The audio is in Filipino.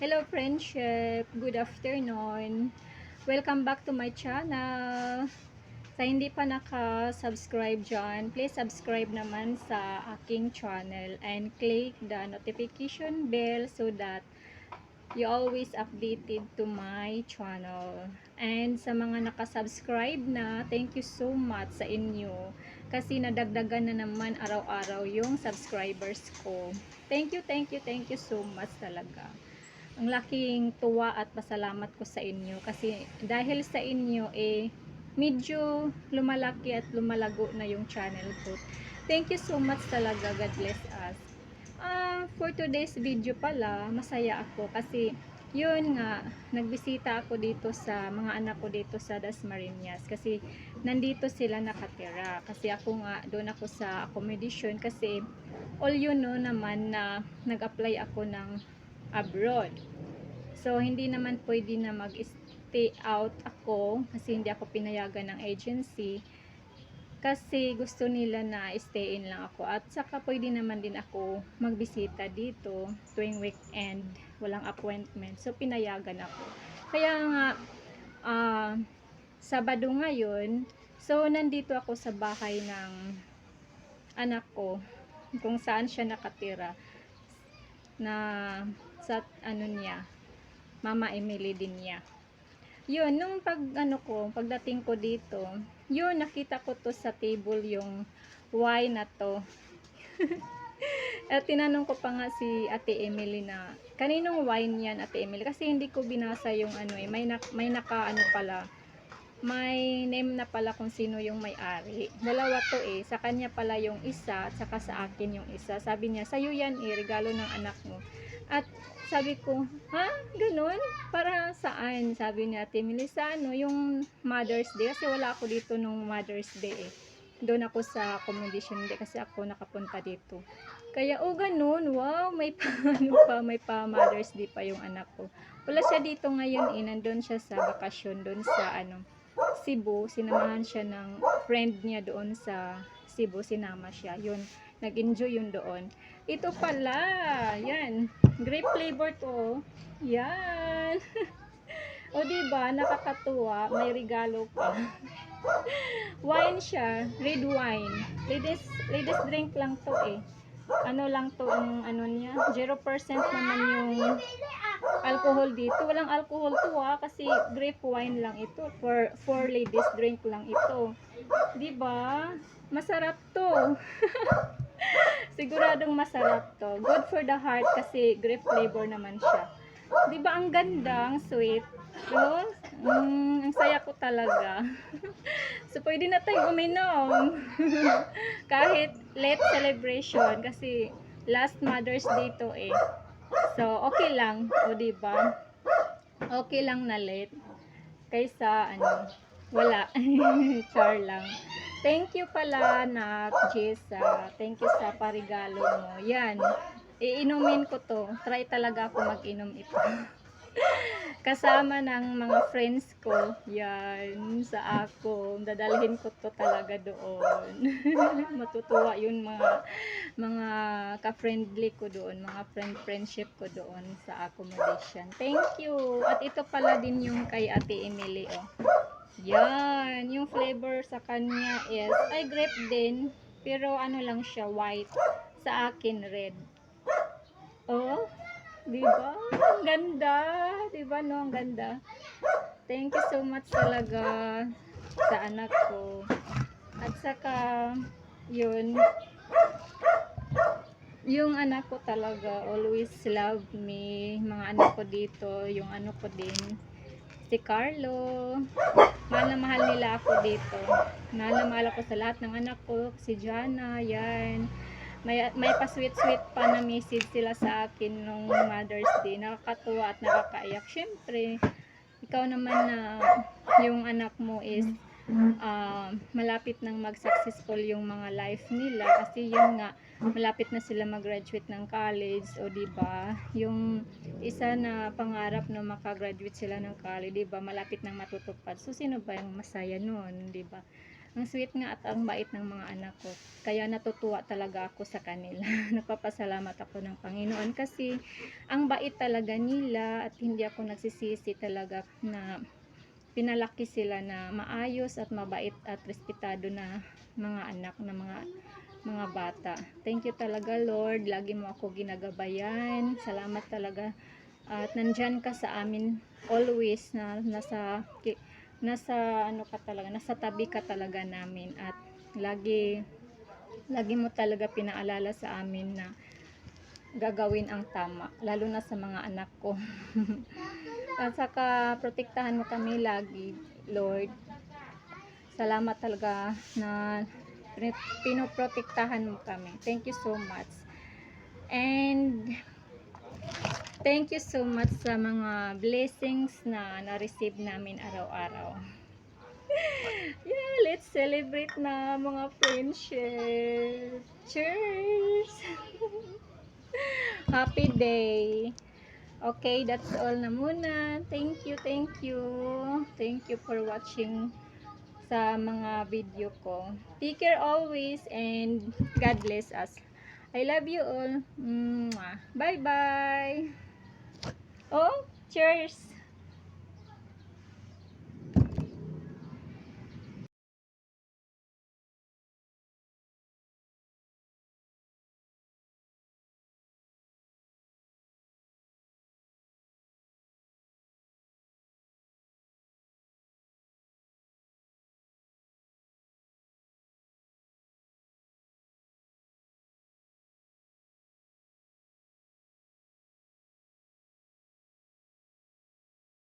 Hello friendship, good afternoon. Welcome back to my channel. Sa hindi pa naka-subscribe dyan, please subscribe naman sa aking channel and click the notification bell so that you always updated to my channel. And sa mga nakasubscribe na, thank you so much sa inyo kasi nadagdagan na naman araw-araw yung subscribers ko. Thank you, thank you, thank you so much talaga. Ang laking tuwa at pasalamat ko sa inyo kasi dahil sa inyo eh medyo lumalaki at lumalago na yung channel ko. Thank you so much talaga. God bless us. Ah, for today's video pala, masaya ako kasi yun nga, nagbisita ako dito sa mga anak ko dito sa Dasmariñas kasi nandito sila nakatira. Kasi ako nga, doon ako sa accommodation kasi all you know naman na nag-apply ako ng abroad. So, hindi naman pwede na mag-stay out ako kasi hindi ako pinayagan ng agency. Kasi gusto nila na stay in lang ako. At saka pwede naman din ako magbisita dito tuwing weekend. Walang appointment. So pinayagan ako. Kaya nga ah, Sabado ngayon so nandito ako sa bahay ng anak ko kung saan siya nakatira na sa ano niya Mama Emily din niya yun, nung pag ano ko, pagdating ko dito, yun, nakita ko to sa table yung wine na to. At tinanong ko pa nga si Ate Emily na, kaninong wine yan Ate Emily? Kasi hindi ko binasa yung ano eh, may, nak may naka ano pala, may name na pala kung sino yung may-ari. Dalawa to eh, sa kanya pala yung isa, at saka sa akin yung isa. Sabi niya, sa'yo yan eh, regalo ng anak mo. At sabi ko, ha? Ganun? Para saan? Sabi ni Ate Melissa, ano, yung Mother's Day. Kasi wala ako dito nung Mother's Day eh. Doon ako sa accommodation day kasi ako nakapunta dito. Kaya, oh ganun, wow, may pa, ano pa, may pa Mother's Day pa yung anak ko. Wala siya dito ngayon eh, nandun siya sa bakasyon, doon sa ano, Cebu. Sinamahan siya ng friend niya doon sa Cebu, sinama siya. Yun, nag-enjoy yun doon. Ito pala, yan, grape flavor to. Yan. o diba, nakakatuwa, may regalo pa. wine siya, red wine. Ladies, ladies drink lang to eh. Ano lang to ang ano niya, 0% naman yung alcohol dito. Walang alcohol to ah, kasi grape wine lang ito. For, for ladies drink lang ito. 'Di ba? Masarap to. Siguradong masarap to. Good for the heart kasi grape flavor naman siya. 'Di ba ang ganda, ang sweet. No? Mm, ang saya ko talaga. so pwede na tayong uminom. Kahit late celebration kasi last Mother's Day to eh. So okay lang, o 'di ba? Okay lang na late kaysa ano, wala. Char lang. Thank you pala na Jessa. Thank you sa parigalo mo. Yan. Iinumin ko to. Try talaga ako mag-inom ito. Kasama ng mga friends ko. Yan. Sa ako. Dadalhin ko to talaga doon. Matutuwa yun mga mga ka-friendly ko doon. Mga friend friendship ko doon sa accommodation. Thank you. At ito pala din yung kay Ate Emily. Oh. Yan, yung flavor sa kanya is, ay grape din, pero ano lang siya, white. Sa akin, red. Oh, di ba? Ang ganda. Di ba, no? Ang ganda. Thank you so much talaga sa anak ko. At saka, yun, yung anak ko talaga always love me. Mga anak ko dito, yung ano ko din, si Carlo. Mahal na mahal nila ako dito. Mahal na mahal ako sa lahat ng anak ko. Si Jana, yan. May, may pa-sweet-sweet pa na message sila sa akin nung Mother's Day. Nakakatuwa at nakakaiyak. Siyempre, ikaw naman na yung anak mo is ah, malapit nang mag-successful yung mga life nila. Kasi yun nga, malapit na sila mag-graduate ng college o di ba yung isa na pangarap na makagraduate sila ng college di ba malapit nang matutupad so sino ba yung masaya noon di ba Ang sweet nga at ang bait ng mga anak ko. Kaya natutuwa talaga ako sa kanila. Nagpapasalamat ako ng Panginoon kasi ang bait talaga nila at hindi ako nagsisisi talaga na pinalaki sila na maayos at mabait at respetado na mga anak na mga mga bata. Thank you talaga Lord. Lagi mo ako ginagabayan. Salamat talaga. At nandyan ka sa amin always na nasa nasa ano ka talaga, nasa tabi ka talaga namin at lagi lagi mo talaga pinaalala sa amin na gagawin ang tama, lalo na sa mga anak ko. At saka protektahan mo kami lagi, Lord. Salamat talaga na pin- pinoprotektahan mo kami. Thank you so much. And thank you so much sa mga blessings na na-receive namin araw-araw. yeah, let's celebrate na mga friendship. Cheers! Happy day! Okay, that's all na muna. Thank you, thank you. Thank you for watching sa mga video ko. Take care always and God bless us. I love you all. Bye-bye. Oh, cheers!